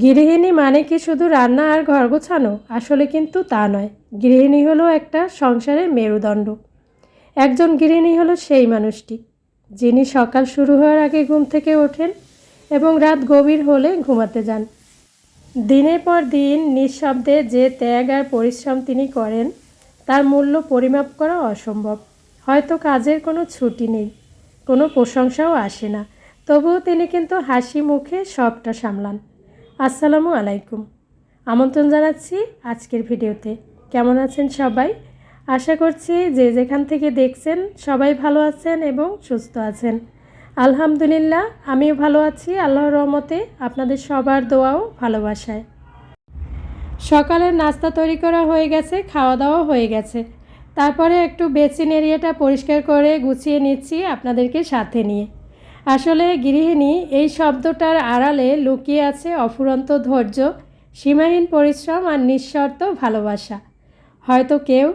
গৃহিণী মানে কি শুধু রান্না আর ঘর গোছানো? আসলে কিন্তু তা নয়। গৃহিণী হলো একটা সংসারের মেরুদণ্ড। একজন গৃহিণী হলো সেই মানুষটি, যিনি সকাল শুরু হওয়ার আগে ঘুম থেকে ওঠেন এবং রাত গভীর হলে ঘুমাতে যান। দিনের পর দিন নিঃশব্দে যে ত্যাগ আর পরিশ্রম তিনি করেন, তার মূল্য পরিমাপ করা অসম্ভব। হয়তো কাজের কোনো ছুটি নেই, কোনো প্রশংসাও আসে না, তবুও তিনি কিন্তু হাসি মুখে সবটা সামলান। আসসালামু আলাইকুম। আমন্ত্রণ জানাচ্ছি আজকের ভিডিওতে। কেমন আছেন সবাই? আশা করছি যে যেখান থেকে দেখছেন সবাই ভালো আছেন এবং সুস্থ আছেন। আলহামদুলিল্লাহ, আমিও ভালো আছি। আল্লাহর রহমতে আপনাদের সবার দোয়াও ভালোবাসায়। সকালের নাস্তা তৈরি করা হয়ে গেছে খাওয়া দাওয়া হয়ে গেছে। তারপরে একটু বেচিন এরিয়াটা পরিষ্কার করে গুছিয়ে নিচ্ছি আপনাদেরকে সাথে নিয়ে। আসলে গৃহিণী, এই শব্দটার আড়ালে লুকিয়ে আছে অফুরন্ত ধৈর্য, সীমাহীন পরিশ্রম আর নিঃশর্ত ভালোবাসা। হয়তো কেউ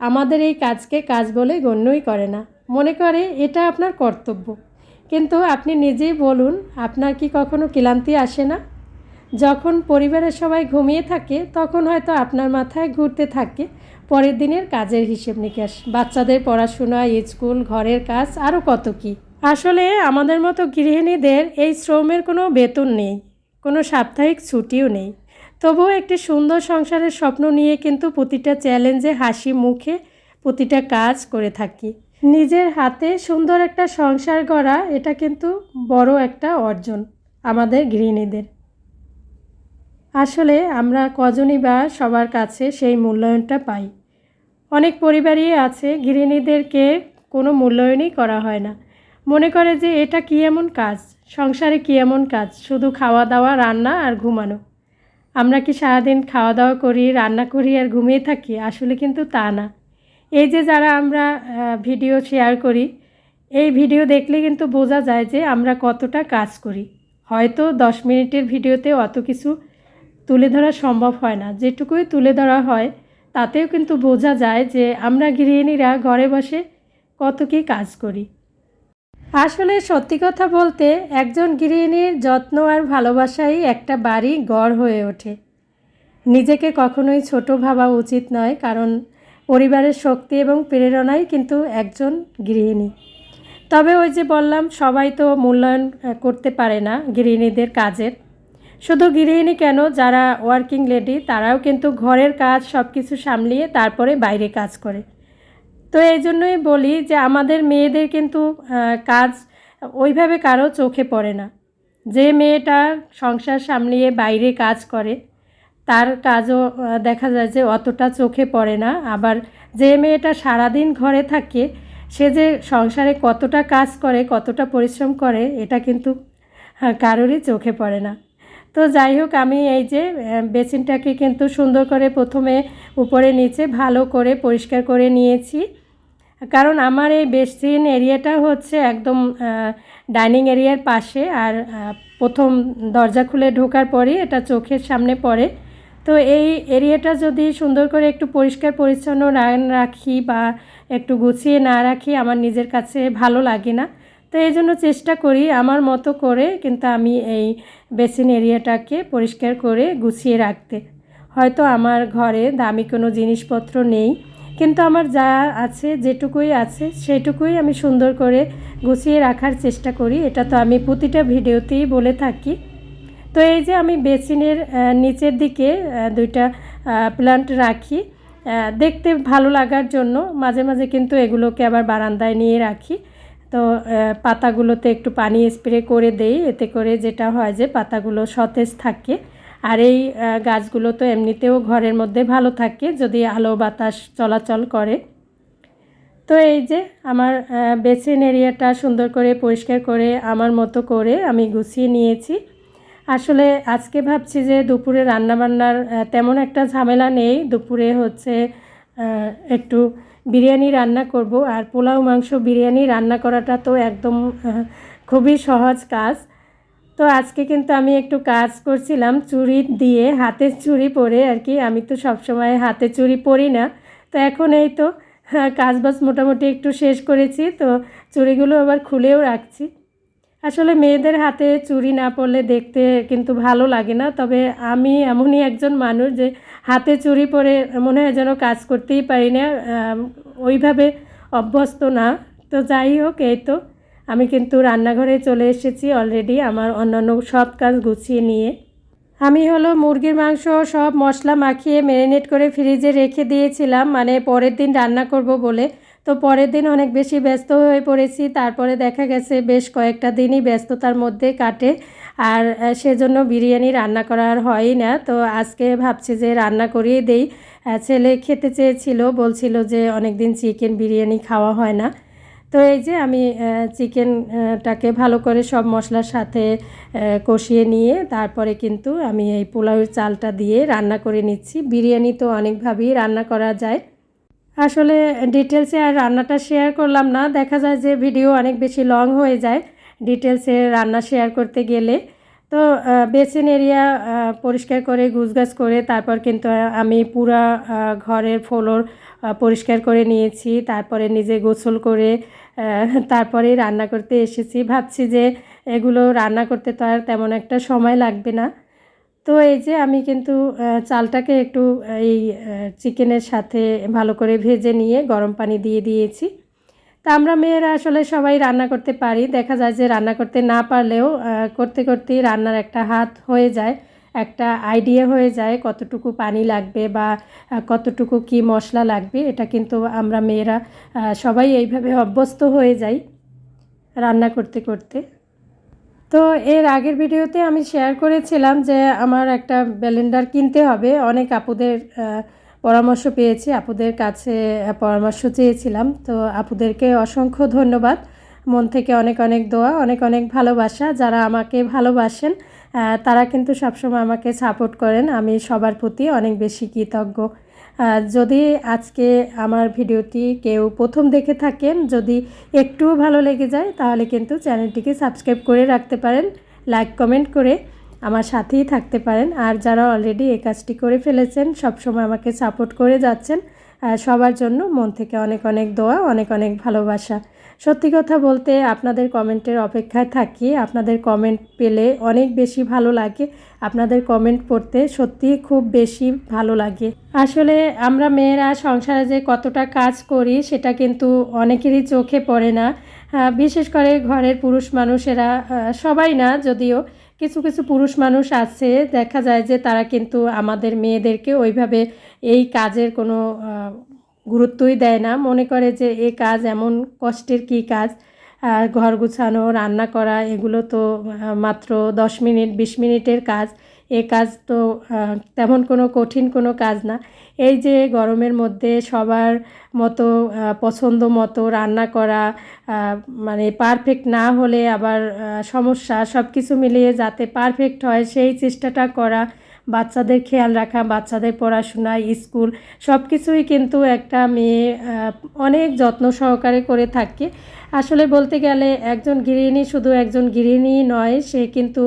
আমাদের এই কাজকে কাজ বলে গণ্যই করে না। মনে করে এটা আপনার কর্তব্য। কিন্তু আপনি নিজেই বলুন, আপনার কি কখনো ক্লান্তি আসে না? যখন পরিবারের সবাই ঘুমিয়ে থাকে, তখন হয়তো আপনার মাথায় ঘুরতে থাকে পরের দিনের কাজের হিসেব নিকাশ। বাচ্চাদের পড়াশোনা, স্কুল, ঘরের কাজ আরও কত কী? আসলে আমাদের মতো গৃহিণীদের এই শ্রমের কোনো বেতন নেই, কোনো সাপ্তাহিক ছুটিও নেই। তবুও একটি সুন্দর সংসারের স্বপ্ন নিয়ে কিন্তু প্রতিটা চ্যালেঞ্জে হাসি মুখে প্রতিটা কাজ করে থাকি। নিজের হাতে সুন্দর একটা সংসার গড়া, এটা কিন্তু বড় একটা অর্জন আমাদের গৃহিণীদের। আসলে আমরা কজনই বা সবার কাছে সেই মূল্যায়নটা পাই। অনেক পরিবারই আছে, গৃহিণীদেরকে কোনো মূল্যায়নই করা হয় না। মনে করে যে এটা কী এমন কাজ? সংসারে কী এমন কাজ? শুধু খাওয়া দাওয়া রান্না আর ঘুমানো। আমরা কি সারাদিন খাওয়া দাওয়া করি, রান্না করি আর ঘুমিয়ে থাকি? আসলে কিন্তু তা না। এই যে যারা আমরা ভিডিও শেয়ার করি, এই ভিডিও দেখলে কিন্তু বোঝা যায় যে আমরা কতটা কাজ করি। হয়তো দশ মিনিটের ভিডিওতে অত কিছু তুলে ধরা সম্ভব হয় না। যেটুকুই তুলে ধরা হয়, তাতেও কিন্তু বোঝা যায় যে আমরা গৃহিণীরা ঘরে বসে কত কী কাজ করি। আসলে সত্যি কথা বলতে একজন গৃহিণীর যত্ন আর ভালোবাসাই একটা বাড়ি গড় হয়ে ওঠে। নিজেকে কখনোই ছোট ভাবা উচিত নয়, কারণ পরিবারের শক্তি এবং প্রেরণাই কিন্তু একজন গৃহিণী। তবে ওই যে বললাম, সবাই তো মূল্যায়ন করতে পারে না গৃহিণীদের কাজের। শুধু গৃহিণী কেন, যারা ওয়ার্কিং লেডি তারাও কিন্তু ঘরের কাজ সব কিছু সামলিয়ে তারপরে বাইরে কাজ করে। তো এই জন্যই বলি যে আমাদের মেয়েদের কিন্তু কাজ ওইভাবে কারও চোখে পড়ে না। যে মেয়েটা সংসার সামলিয়ে বাইরে কাজ করে, তার কাজও দেখা যায় যে অতটা চোখে পড়ে না। আবার যে মেয়েটা সারাদিন ঘরে থাকে, সে যে সংসারে কতটা কাজ করে, কতটা পরিশ্রম করে, এটা কিন্তু কারোরই চোখে পড়ে না। তো যাই হোক, আমি এই যে বেসিনটাকে কিন্তু সুন্দর করে প্রথমে উপরে, নিচে ভালো করে পরিষ্কার করে নিয়েছি। কারণ আমার এই বেসিন এরিয়াটা হচ্ছে একদম ডাইনিং এরিয়ার পাশে আর প্রথম দরজা খুলে ঢোকার পরে এটা চোখের সামনে পড়ে। তো এই এরিয়াটা যদি সুন্দর করে একটু পরিষ্কার পরিচ্ছন্ন না রাখি বা একটু গুছিয়ে না রাখি আমার নিজের কাছে ভালো লাগে না। তো এই জন্য চেষ্টা করি আমার মতো করে কিন্তু আমি এই বেসিন এরিয়াটাকে পরিষ্কার করে গুছিয়ে রাখতে। হয়তো আমার ঘরে দামি কোনো জিনিসপত্র নেই। কিন্তু আমার যা আছে, যেটুকুই আছে, সেটুকুই আমি সুন্দর করে গুছিয়ে রাখার চেষ্টা করি। এটা তো আমি প্রতিটা ভিডিওতেই বলে থাকি। তো এই যে আমি বেসিনের নিচের দিকে দুইটা প্লান্ট রাখি। দেখতে ভালো লাগার জন্য মাঝে মাঝে কিন্তু এগুলোকে আবার বারান্দায় নিয়ে রাখি। তো পাতাগুলোতে একটু পানি স্প্রে করে দেই। এতে করে যেটা হয় যে পাতাগুলো সতেজ থাকে। আর এই গাছগুলো তো এমনিতেও ঘরের মধ্যে ভালো থাকে যদি আলো বাতাস চলাচল করে। তো এই যে আমার বেসিন এরিয়াটা সুন্দর করে পরিষ্কার করে আমার মতো করে আমি গুছিয়ে নিয়েছি। আসলে আজকে ভাবছি যে দুপুরে রান্নাবান্নার তেমন একটা ঝামেলা নেই। দুপুরে হচ্ছে একটু বিরিয়ানি রান্না করব আর পোলাও, মাংস, বিরিয়ানি রান্না করাটা তো একদম খুবই সহজ কাজ। তো আজকে কিন্তু আমি একটু কাজ করছিলাম, চুড়ি দিয়ে হাতের চুড়ি পরে আর কি। আমি তো সবসময় হাতে চুড়ি পরি না। তো এখন এই তো কাজ বাজ মোটামুটি একটু শেষ করেছি। তো চুড়িগুলো আবার খুলেও রাখছি। আসলে মেয়েদের হাতে চুড়ি না পরলে দেখতে কিন্তু ভালো লাগে না। তবে আমি এমনই একজন মানুষ যে হাতে চুড়ি পরে মনে হয় যেন কাজ করতেই পারি না ওইভাবে অভ্যস্ত না। তো যাই হোক, এই তো। আমি কিন্তু রান্নাঘরে চলে এসেছি অলরেডি আমার অন্যান্য সব কাজ গুছিয়ে নিয়ে। আমি হলো মুরগির মাংস সব মশলা মাখিয়ে ম্যারিনেট করে ফ্রিজে রেখে দিয়েছিলাম মানে পরের দিন রান্না করব বলে। তো পরের দিন অনেক বেশি ব্যস্ত হয়ে পড়েছি, তারপরে দেখা গেছে বেশ কয়েকটা দিনই ব্যস্ততার মধ্যে কাটে আর সেজন্য বিরিয়ানি রান্না করা আর হয়ই না। তো আজকে ভাবছি যে রান্না করিয়ে দেই। ছেলে খেতে চেয়েছিল, বলছিল যে অনেক দিন চিকেন বিরিয়ানি খাওয়া হয় না। তো এই যে আমি চিকেনটাকে ভালো করে সব মশলার সাথে কষিয়ে নিয়ে তারপরে কিন্তু আমি এই পোলাওয়ের চালটা দিয়ে রান্না করে নিচ্ছি। বিরিয়ানি তো অনেকভাবেই রান্না করা যায়। আসলে ডিটেলসে আর রান্নাটা শেয়ার করলাম না। দেখা যায় যে ভিডিও অনেক বেশি লং হয়ে যায় ডিটেলসে রান্না শেয়ার করতে গেলে। তো বেসিন এরিয়া পরিষ্কার করে গুছগাছ করে তারপর কিন্তু আমি পুরা ঘরের ফ্লোর পরিষ্কার করে নিয়েছি। তারপরে নিজে গোসল করে আহ, তারপরেই রান্না করতে এসেছি। ভাবছি যে এগুলো রান্না করতে তো আর তেমন একটা সময় লাগবে না। তো এই যে আমি কিন্তু চালটাকে একটু এই চিকেনের সাথে ভালো করে ভেজে নিয়ে গরম পানি দিয়ে দিয়েছি। তা আমরা মেয়েরা আসলে সবাই রান্না করতে পারি। দেখা যায় যে রান্না করতে না পারলেও করতে করতেই রান্নার একটা হাত হয়ে যায়। একটা আইডিয়া হয়ে যায় কতটুকু পানি লাগবে বা কতটুকু কি মশলা লাগবে, এটা কিন্তু আমরা মেয়েরা সবাই এইভাবে অভ্যস্ত হয়ে যাই রান্না করতে করতে। তো এর আগের ভিডিওতে আমি শেয়ার করেছিলাম যে আমার একটা ব্লেন্ডার কিনতে হবে। অনেক আপুদের পরামর্শ পেয়েছি, আপুদের কাছে পরামর্শ চেয়েছিলাম। তো আপুদেরকে অসংখ্য ধন্যবাদ। মন থেকে অনেক অনেক দোয়া, অনেক অনেক ভালোবাসা। যারা আমাকে ভালোবাসেন তারা কিন্তু সবসময় আমাকে সাপোর্ট করেন। আমি সবার প্রতি অনেক বেশি কৃতজ্ঞ। যদি আজকে আমার ভিডিওটি কেউ প্রথম দেখে থাকেন, যদি একটুও ভালো লেগে যায়, তাহলে কিন্তু চ্যানেলটিকে সাবস্ক্রাইব করে রাখতে পারেন লাইক কমেন্ট করে আমার সাথেই থাকতে পারেন। আর যারা অলরেডি এই কাজটি করে ফেলেছেন, সবসময় আমাকে সাপোর্ট করে যাচ্ছেন সবার জন্য মন থেকে অনেক অনেক দোয়া, অনেক অনেক ভালোবাসা। সত্যি কথা বলতে আপনাদের কমেন্টের অপেক্ষায় থাকি। আপনাদের কমেন্ট পেলে অনেক বেশি ভালো লাগে। আপনাদের কমেন্ট পড়তে সত্যিই খুব বেশি ভালো লাগে। আসলে আমরা মেয়েরা সংসারে যে কতটা কাজ করি, সেটা কিন্তু অনেকেরই চোখে পড়ে না। বিশেষ করে ঘরের পুরুষ মানুষেরা সবাই না, যদিও কিছু কিছু পুরুষ মানুষ আছে, দেখা যায় যে তারা কিন্তু আমাদের মেয়েদেরকে ওইভাবে এই কাজের কোনো গুরুত্বই দেয় না। মনে করে যে এ কাজ এমন কষ্টের কী কাজ? ঘর গুছানো, রান্না করা, এগুলো তো মাত্র দশ মিনিট, বিশ মিনিটের কাজ। এ কাজ তো তেমন কোনো কঠিন কোনো কাজ না। এই যে গরমের মধ্যে সবার মতো পছন্দ মতো রান্না করা মানে পারফেক্ট না হলে আবার সমস্যা সব কিছু মিলিয়ে যাতে পারফেক্ট হয়, সেই চেষ্টাটা করা বাচ্চাদের খেয়াল রাখা, বাচ্চাদের পড়াশোনা, স্কুল সব কিছুই কিন্তু একটা মেয়ে অনেক যত্ন সহকারে করে থাকে। আসলে বলতে গেলে একজন গৃহিণী শুধু একজন গৃহিণী নয়, সে কিন্তু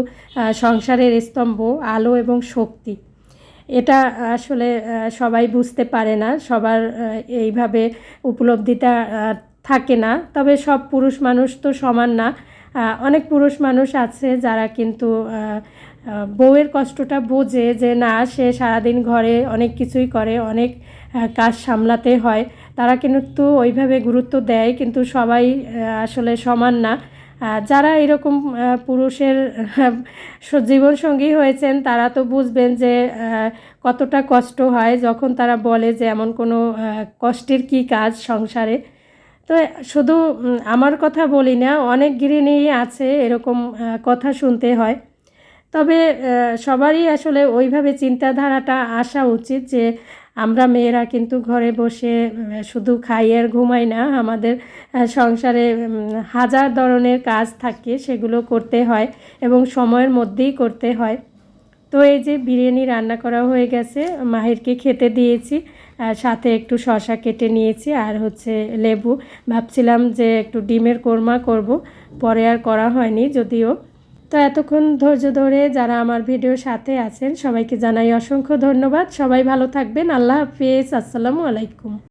সংসারের স্তম্ভ, আলো এবং শক্তি। এটা আসলে সবাই বুঝতে পারে না, সবার এইভাবে উপলব্ধিটা থাকে না। তবে সব পুরুষ মানুষ তো সমান না। অনেক পুরুষ মানুষ আছে যারা কিন্তু বউয়ের কষ্টটা বোঝে যে না, সে সারাদিন ঘরে অনেক কিছুই করে, অনেক কাজ সামলাতে হয়। তারা কিন্তু ওইভাবে গুরুত্ব দেয়, কিন্তু সবাই আসলে সমান না। যারা এরকম পুরুষের জীবনসঙ্গী হয়েছেন, তারা তো বুঝবেন যে কতটা কষ্ট হয় যখন তারা বলে যে এমন কোনো কষ্টের কী কাজ সংসারে। তো শুধু আমার কথা বলি না, অনেক গৃহিণী আছে এরকম কথা শুনতে হয়। তবে সবারই আসলে ওইভাবে চিন্তাধারাটা আসা উচিত যে আমরা মেয়েরা কিন্তু ঘরে বসে শুধু খাই আর ঘুমাই না, আমাদের সংসারে হাজার ধরনের কাজ থাকে, সেগুলো করতে হয় এবং সময়ের মধ্যেই করতে হয়। তো এই যে বিরিয়ানি রান্না করা হয়ে গেছে, মাহিরকে খেতে দিয়েছি সাথে একটু শসা কেটে নিয়েছি আর হচ্ছে লেবু। ভাবছিলাম যে একটু ডিমের কোরমা করব, পরে আর করা হয়নি যদিও। তো এতক্ষণ ধৈর্য ধরে যারা আমার ভিডিওর সাথে আছেন, সবাইকে জানাই অসংখ্য ধন্যবাদ। সবাই ভালো থাকবেন। আল্লাহ হাফিজ। আসসালামু আলাইকুম।